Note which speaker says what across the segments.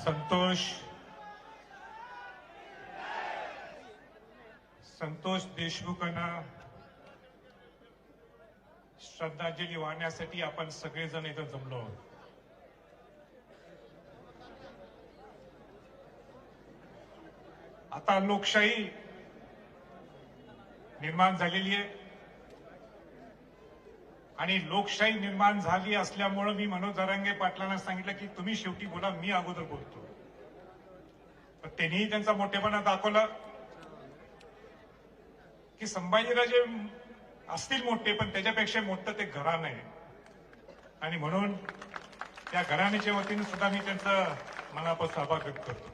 Speaker 1: संतोष. संतोष देशमुखांना श्रद्धांजली वाहण्यासाठी आपण सगळेजण इथं जमलो आहोत. आता लोकशाही निर्माण झालेली आहे. आणि लोकशाही निर्माण झाली असल्यामुळं मी मनोज जरांगे पाटलांना सांगितलं की तुम्ही शेवटी बोला मी अगोदर बोलतो. त्यांनीही त्यांचा मोठेपणा दाखवला की संभाजीराजे असतील मोठे पण त्याच्यापेक्षा मोठं ते घराणं आहे. आणि म्हणून त्या घराण्याच्या वतीने सुद्धा मी त्यांचा मनापासून आभार व्यक्त करतो.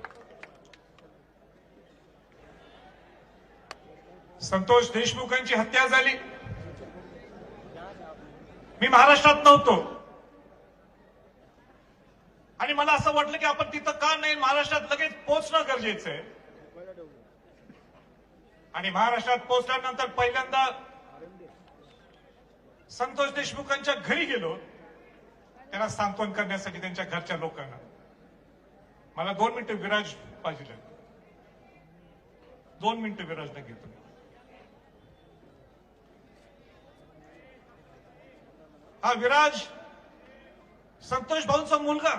Speaker 1: संतोष देशमुखांची हत्या झाली. मी महाराष्ट्रात नव्हतो. आणि मला असं वाटलं की आपण तिथं का नाही महाराष्ट्रात लगेच पोहोचणं गरजेचं आहे. आणि महाराष्ट्रात पोहोचल्यानंतर पहिल्यांदा संतोष देशमुखांच्या घरी गेलो. त्यांना सांत्वन करण्यासाठी त्यांच्या घरच्या लोकांना. मला दोन मिनिटं विराज पाहिजे. दोन मिनिटं विराजला घेतो हा विराज संतोष भाऊंचा मुलगा.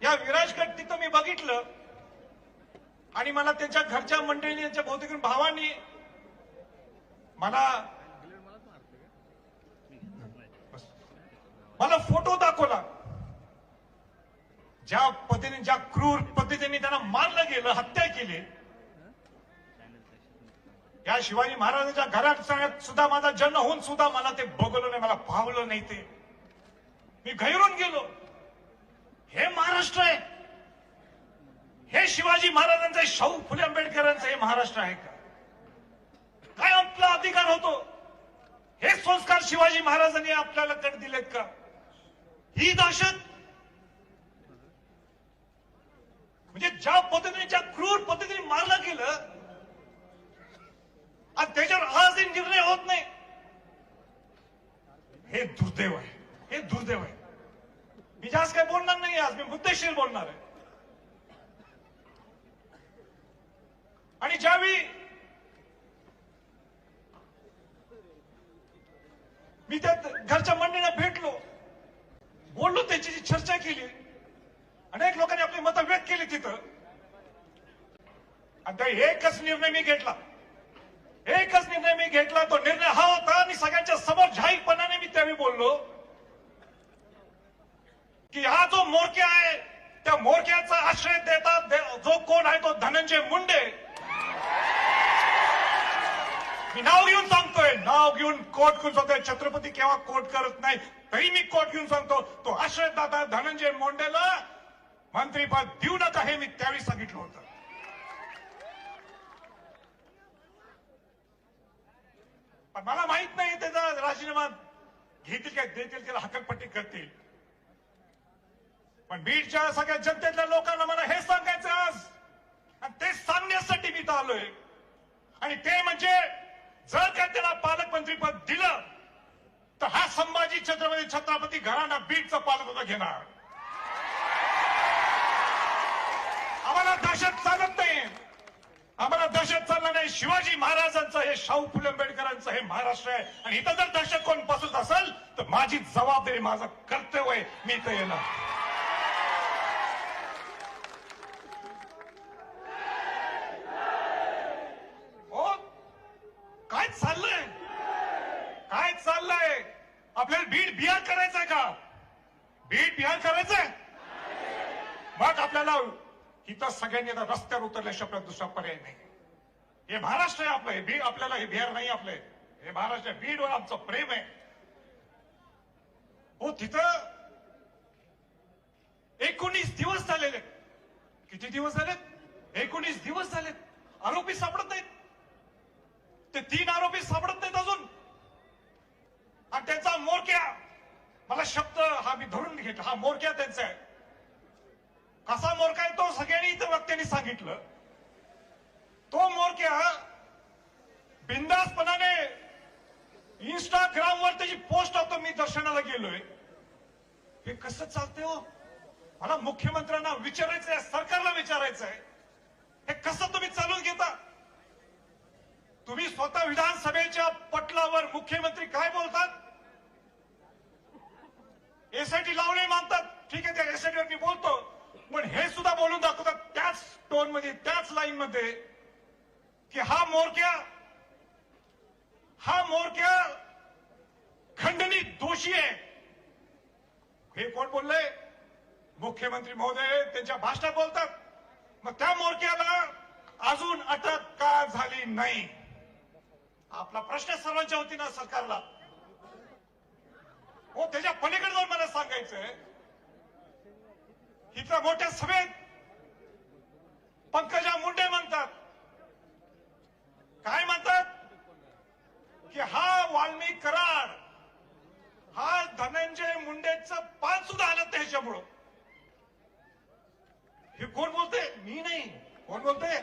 Speaker 1: या विराजकडे तिथं मी बघितलं आणि मला त्यांच्या घरच्या मंडळींनी त्यांच्या बहुतेक भावांनी मला मला फोटो दाखवला. ज्या पद्धतीने ज्या क्रूर पद्धतीने त्यांना मारलं गेलं हत्या केली त्या शिवाजी महाराजांच्या घरात सुद्धा माझा जन्म होऊन सुद्धा मला ते बघलो नाही मला पाहलं नाही ते. मी घैरून गेलो. हे महाराष्ट्र आहे. हे शिवाजी महाराजांचं शाहू फुले आंबेडकरांचं हे महाराष्ट्र आहे का? काय आपला अधिकार होतो? हे संस्कार शिवाजी महाराजांनी आपल्याला कट दिलेत का? ही दहशत? म्हणजे ज्या पद्धतीने ज्या क्रूर पद्धतीने मारलं गेलं आणि त्याच्यावर आजही निर्णय होत नाही. हे दुर्दैव आहे. हे दुर्दैव आहे. मी जास्त काही बोलणार नाही आज. मी मुद्देशीर बोलणार आहे. आणि ज्यावेळी मी त्या घरच्या मंडळीला भेटलो बोललो त्याची जी चर्चा केली अनेक लोकांनी आपली मतं व्यक्त केली तिथं. आणि एकच निर्णय मी घेतला. एकच निर्णय मी घेतला तो निर्णय हा होता आणि सगळ्यांच्या समोर जाहीरपणाने मी त्यावेळी बोललो की हा जो मोरक्या आहे त्या मोरक्याचा आश्रय देतात दे- जो कोण आहे तो धनंजय मुंडे. मी नाव घेऊन सांगतोय नाव घेऊन कोट घेऊन सांगतोय छत्रपती केव्हा कोट करत नाही तरी मी कोट घेऊन सांगतो तो आश्रयदाता धनंजय मुंडेला मंत्रीपद देऊ नका हे मी त्यावेळी सांगितलं होतं. पण मला माहीत नाही त्याचा राजीनामा घेतील काय देतील त्याला हकलपट्टी करतील. पण बीडच्या सगळ्या जनतेतल्या लोकांना मला हे सांगायचं आज. आणि ते सांगण्यासाठी मी तर आलोय. आणि ते म्हणजे जर का त्याला पालकमंत्रीपद दिलं तर हा संभाजी छत्रपती छत्रपती घराणा बीडचं पालकत्व घेणार. आम्हाला दहशत चालत नाही. आम्हाला दहशत चालला नाही. शिवाजी महाराजांचं हे शाहू फुले आंबेडकरांचं हे महाराष्ट्र आहे. आणि इथं जर दहशत कोण बसत असेल तर माझी जबाबदारी माझं कर्तव्य आहे. मी इथं येणार. हो? काय चाललंय? काय चाललंय? आपल्याला बीड बिहार करायचंय का? बीड बिहार करायचंय? मग आपल्याला इथं सगळ्यांनी आता रस्त्यावर उतरल्याशिवाय दुसरा पर्याय नाही. हे महाराष्ट्र आहे आपलं हे बीड आपल्याला हे बिहार नाही आपले. हे महाराष्ट्र आहे. बीडवर आमचं प्रेम आहे. हो तिथं एकोणीस दिवस झालेले किती दिवस झालेत? एकोणीस दिवस झालेत. आरोपी सापडत नाहीत. ते तीन आरोपी सापडत नाहीत अजून. आणि त्यांचा मोरक्या मला शब्द हा मी धरून घेतला हा मोरक्या त्यांचा आहे. कसा मोरका आहे तो सगळ्यांनी इथं वक्त्यांनी सांगितलं. तो मोरक्या बिंदासपणाने इंस्टाग्रामवर त्याची पोस्ट टाकतो मी दर्शनाला गेलोय. हे कसं चालतंय हो? मला मुख्यमंत्र्यांना विचारायचं आहे सरकारला विचारायचं आहे हे कसं तुम्ही चालून घेता? तुम्ही स्वतः विधानसभेच्या पटलावर मुख्यमंत्री काय बोलतात? एसआयटी लावणे मानतात. ठीक आहे त्या एसआयटीवर मी बोलतो. पण हे सुद्धा बोलून दाखवतात त्याच टोनमध्ये त्याच लाईन मध्ये की हा मोरक्या हा मोरक्या खंडणीत दोषी आहे. हे कोण बोलले मुख्यमंत्री महोदय त्यांच्या भाषणात बोलतात. मग त्या मोरक्याला अजून अटक का झाली नाही? आपला प्रश्न सर्वांच्या वतीनं सरकारला. हो त्याच्या पलीकडे जाऊन मला सांगायचंय इथं मोठ्या सभेत पंकजा मुंडे म्हणतात. काय म्हणतात? की हा वाल्मी कराड हा धनंजय मुंडेचं पान सुद्धा आलं त्याच्यामुळं हे कोण बोलते मी नाही. कोण बोलते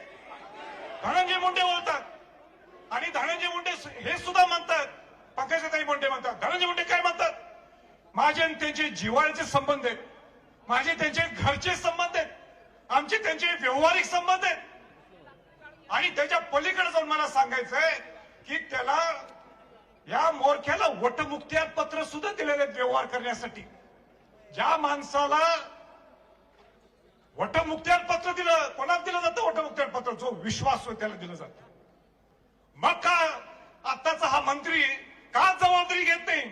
Speaker 1: धनंजय मुंडे बोलतात. आणि धनंजय मुंडे हे सुद्धा म्हणतात. पंकजाताई मुंडे म्हणतात. धनंजय मुंडे काय म्हणतात? माझे आणि त्यांचे जिव्हाळ्याचे संबंध आहेत. माझे त्यांचे घरचे संबंध आहेत. आमचे त्यांचे व्यवहारिक संबंध आहेत. आणि त्याच्या पलीकडे जाऊन मला सांगायचंय की त्याला या मोरख्याला वटमुक्त्यार पत्र सुद्धा दिलेले आहेत व्यवहार करण्यासाठी. ज्या माणसाला वटमुक्त्यार पत्र दिलं कोणाला दिलं जातं वटमुक्त्यार पत्र? जो विश्वास होय त्याला दिलं जातं. मग का आताचा हा मंत्री का जबाबदारी घेत नाही?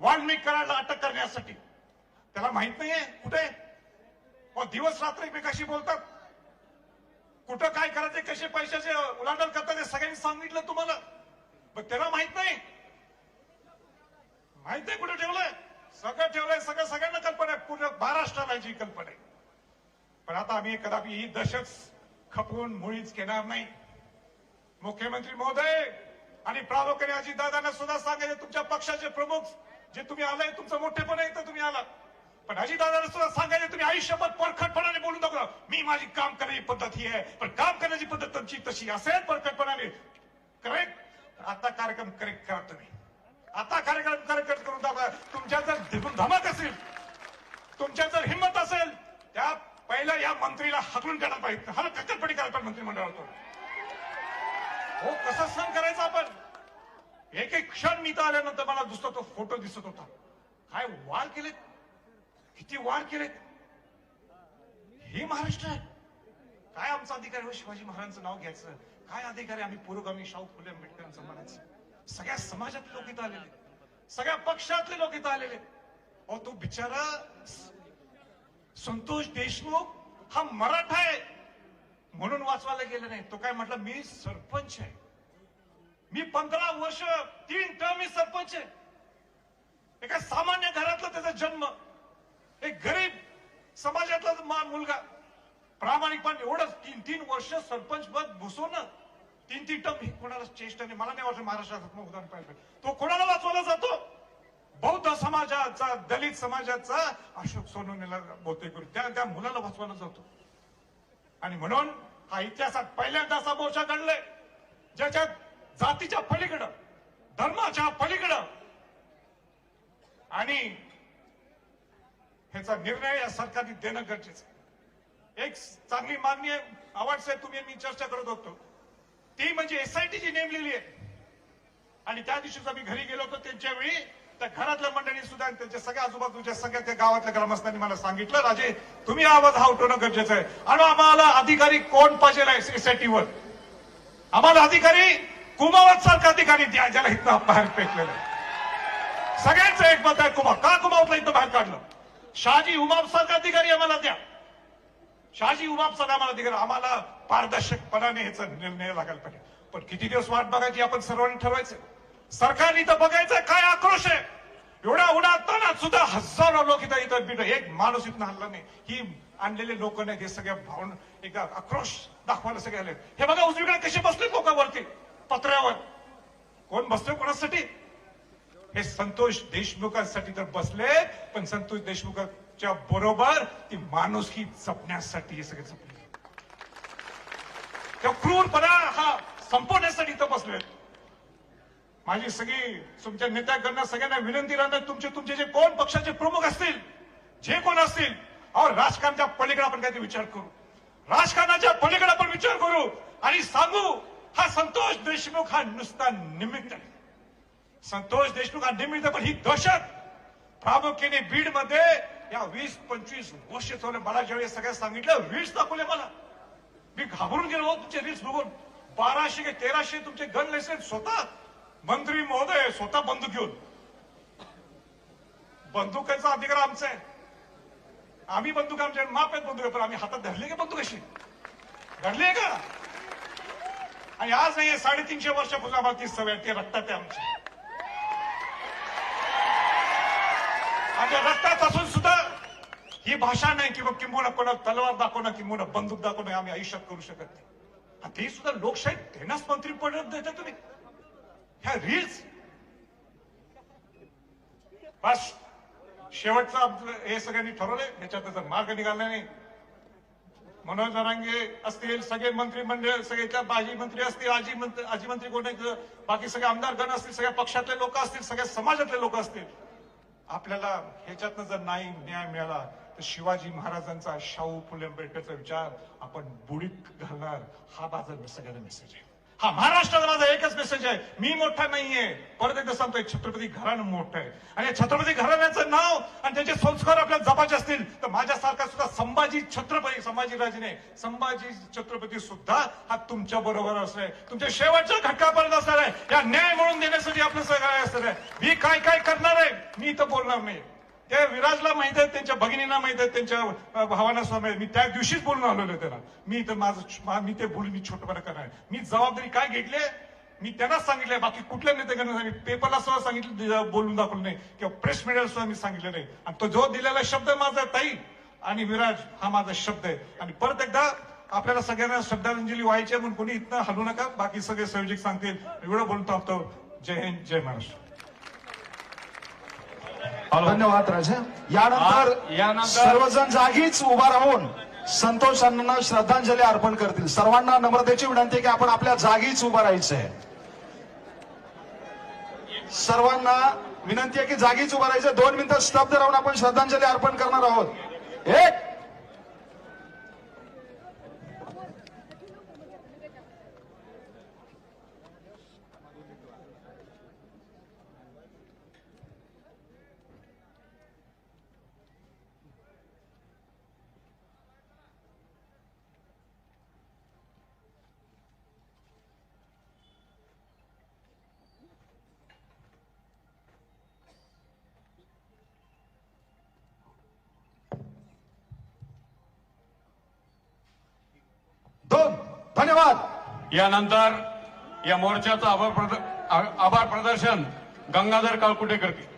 Speaker 1: वाल्मिक अटक करण्यासाठी. त्याला माहीत नाहीये कुठे? मग दिवस रात्र एकमेकाशी बोलतात. कुठं काय करायचे कसे पैशाचे उलांडल करतात हे सगळ्यांनी सांगितलं तुम्हाला. मग त्याला माहीत नाही. माहीत नाही कुठे ठेवलंय. सगळं ठेवलंय सगळं सगळ्यांना कल्पना आहे. पूर्ण महाराष्ट्राला जी कल्पना आहे. पण आता आम्ही कदापि ही दशच खपवून मुळीच घेणार नाही. मुख्यमंत्री महोदय आणि प्रामुख्याने अजितदादांना सुद्धा सांगायचे तुमच्या पक्षाचे प्रमुख जे तुम्ही आलाय तुमचं मोठेपण आहे तर तुम्ही आला. पण अजितदादाला सुद्धा सांगायचं तुम्ही आयुष्यभर परखटपणाने बोलून दाखवा. मी माझी काम करण्याची पद्धत ही आहे पण काम करण्याची पद्धत तुमची तशी असेल परखटपणाने. करेक्ट आता कार्यक्रम करेक्ट करा तुम्ही. आता कार्यक्रम करेक्ट करून दाखवा. तुमच्या जर धमक असेल तुमच्या जर हिंमत असेल त्या पहिल्या या मंत्रीला हकलून काढायला पाहिजे. हा कक्करपटी करायला पाहिजे मंत्रिमंडळातून हो कसं सहन करायचं आपण? एक एक क्षण मी तर आल्यानंतर मला दुसरा तो फोटो दिसत होता. काय वाल केले किती वाढ केले हे महाराष्ट्र आहे. काय आमचा अधिकार हो शिवाजी महाराजांचं नाव घ्यायचं? काय अधिकार आहे आम्ही पुरोगामी शाहू फुले आंबेडकरांचं म्हणायचं? सगळ्या समाजातले लोक इथं आलेले सगळ्या पक्षातले लोक इथं आलेले अहो तो बिचारा संतोष देशमुख हा मराठा आहे. म्हणून वाचवायला गेलं नाही. तो काय म्हटलं मी सरपंच आहे. मी पंधरा वर्ष तीन टर्म मी सरपंच आहे. एका सामान्य घरातला त्याचा जन्म. एक गरीब समाजातला मुलगा प्रामाणिकपणे एवढंच तीन तीन वर्ष सरपंच पद घुसवणं तीन तीन टम कोणाला चेष्टा नाही. मला नाही वाटत महाराष्ट्रात उदाहरण पाहिजे तो कोणाला वाचवला जातो? बौद्ध समाजाचा दलित समाजाचा अशोक सोनवणेला बहुतेक करून त्या त्या मुलाला वाचवला जातो. आणि म्हणून हा इतिहासात पहिल्यांदा असा मोर्चा घडलाय. ज्याच्यात जातीच्या पलीकडं धर्माच्या पलीकडं आणि त्याचा निर्णय या सरकारने देणं गरजेचं आहे. एक चांगली मागणी आहे आवाज साहेब तुम्ही मी चर्चा करत होतो. ती म्हणजे एसआयटी जी नेमलेली आहे. आणि त्या दिवशीच आम्ही घरी गेलो होतो. त्यांच्या वेळी त्या घरातल्या मंडळी सुद्धा त्यांच्या सगळ्या आजूबाजूच्या सगळ्या त्या गावातल्या ग्रामस्थांनी मला सांगितलं राजे तुम्ही आवाज हा उठवणं गरजेचं आहे. आणि आम्हाला अधिकारी कोण पाहिजे एसआयटी वर? आम्हाला अधिकारी कुमावत सारखा अधिकारी द्या ज्याला इथं बाहेर फेकलेलं सगळ्यांचं एक मत आहे कुमाव का कुमावतला इथं बाहेर काढलं? शहाजी उमाप सारखा अधिकारी आम्हाला द्या. शहाजी उमाप सारखा आम्हाला अधिकारी आम्हाला पारदर्शकपणाने ह्याचा निर्णय लागायला पाहिजे. पण किती दिवस वाट बघायची आपण सर्वांनी ठरवायचं. सरकारने इथं बघायचं काय आक्रोश आहे. एवढा उडा तानात सुद्धा हजारो लोक इथं इथं बिट एक माणूस इथं हल्ला नाही. ही आणलेले लोक नाहीत हे सगळ्या भावना एकदा आक्रोश दाखवायला सगळे आले हे बघा उजवीकडे कसे बसले लोकांवरती पत्र्यावर. कोण बसतोय कोणासाठी? हे संतोष देशमुखांसाठी तर बसले पण संतोष देशमुखांच्या बरोबर ती माणुसकी जपण्यासाठी हे सगळे जपले. त्या क्रूरपणा हा संपवण्यासाठी इथं बसले. माझी सगळी तुमच्या नेत्याकडनं सगळ्यांना विनंती राहणार तुमचे तुमचे जे कोण पक्षाचे प्रमुख असतील जे कोण असतील और राजकारणाच्या पलीकडे आपण काहीतरी विचार करू. राजकारणाच्या पलीकडे आपण विचार करू आणि सांगू हा संतोष देशमुख हा नुसता निमित्त आहे. संतोष देशमुख हा निमित्त पण ही दहशत प्रामुख्याने बीडमध्ये या वीस पंचवीस वर्ष चालले मला ज्यावेळी सगळ्या सांगितलं रील्स दाखवले मला. मी घाबरून गेलो तुमचे रील्स बघून. बाराशे के तेराशे तुमचे गन लायसन्स स्वतः मंत्री महोदय स्वतः बंदूक घेऊन. बंदुकाचा अधिकार आमचा आहे. आम्ही बंदूक आमच्या माप आहेत बंदूक पण आम्ही हातात धरली का बंदूक अशी घडली का? आणि आज नाही साडेतीनशे वर्ष आम्हाला ती सवय ते रक्तात आहे आमची आमच्या रक्तात असून सुद्धा ही भाषा नाही किंवा किंबहुना कोणाला तलवार दाखवणं किंबहुना बंदूक दाखवणं आम्ही आयुष्यात करू शकत नाही. ते सुद्धा लोकशाही देण्यास मंत्री पडत देता तुम्ही. ह्या रील्स बस. शेवटचं हे सगळ्यांनी ठरवलंय. याच्यात त्याचा मार्ग निघाला नाही. मनोज जरांगे असतील सगळे मंत्रिमंडळ सगळे त्या माजी मंत्री असतील आजी मंत्री आजी मंत्री कोण आहेत, बाकी सगळे आमदारगण असतील सगळ्या पक्षातले लोक असतील सगळ्या समाजातले लोक असतील. आपल्याला ह्याच्यातनं जर नाही न्याय मिळाला तर शिवाजी महाराजांचा शाहू फुले आंबेडकरचा विचार आपण बुडीत घालणार. हा माझा सगळ्यांना मेसेज आहे. हा महाराष्ट्राचा माझा एकच मेसेज आहे. मी मोठा नाहीये. परत एकदा सांगतोय छत्रपती घराणं मोठं आहे. आणि छत्रपती घराण्याचं नाव आणि त्याचे संस्कार आपल्या जपायचे असतील तर माझ्यासारखा सुद्धा संभाजी छत्रपती संभाजी राजेने संभाजी छत्रपती सुद्धा हा तुमच्या बरोबर असणार आहे. तुमच्या शेवटच्या घटकापर्यंत असणार आहे. या न्याय म्हणून देण्यासाठी आपलं सगळं असणार आहे. मी काय काय करणार आहे? मी इथं बोलणार नाही. ते विराजला माहीत आहेत त्यांच्या भगिनींना माहीत आहेत त्यांच्या भावांना सुद्धा माहीत मी त्या दिवशीच बोलून आलेलो त्याला. मी तर माझं मी ते बोलून मी छोटपणा करणार मी जबाबदारी काय घेतली मी त्यांनाच सांगितलंय बाकी कुठल्या नेत्याकडे सांगितलं पेपरला सुद्धा सांगितलं बोलून दाखवलं नाही. किंवा प्रेस मीडियाला सुद्धा मी सांगितलं नाही. आणि तो जो दिलेला शब्द माझा ताई आणि विराज हा माझा शब्द आहे. आणि परत एकदा आपल्याला सगळ्यांना श्रद्धांजली व्हायची आहे म्हणून कोणी इथनं हलू नका. बाकी सगळे संयोजक सांगतील. एवढं बोलून थांबतो जय हिंद जय महाराष्ट्र.
Speaker 2: धन्यवाद राजा. यानंतर सर्वजण जागीच उभा राहून संतोष अण्णांना श्रद्धांजली अर्पण करतील. सर्वांना नम्रतेची विनंती आहे की आपण आपल्या जागीच उभं राहायचंय. सर्वांना विनंती आहे की जागीच उभं राहायचं दोन मिनिटं स्तब्ध राहून आपण श्रद्धांजली अर्पण करणार आहोत. एक दोन धन्यवाद.
Speaker 3: यानंतर या मोर्चाचं आभार आभार प्रदर्शन गंगाधर काळकुटे करतील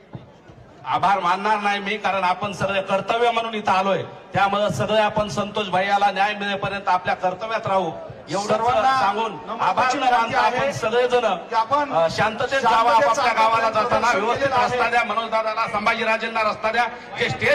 Speaker 4: आभार मानणार नाही मी कारण आपण सगळे कर्तव्य म्हणून इथं आलोय. त्यामुळे सगळे आपण संतोष भैयाला न्याय मिळेपर्यंत आपल्या कर्तव्यात राहू. एवढं
Speaker 2: सर्वांना
Speaker 4: सांगून आभार आपण सगळेजण. शांततेत जावं आपापल्या गावाला जाताना व्यवस्थित. रस्ता द्या मनोज दादाला संभाजीराजेंना रस्ता द्या. जे स्टेज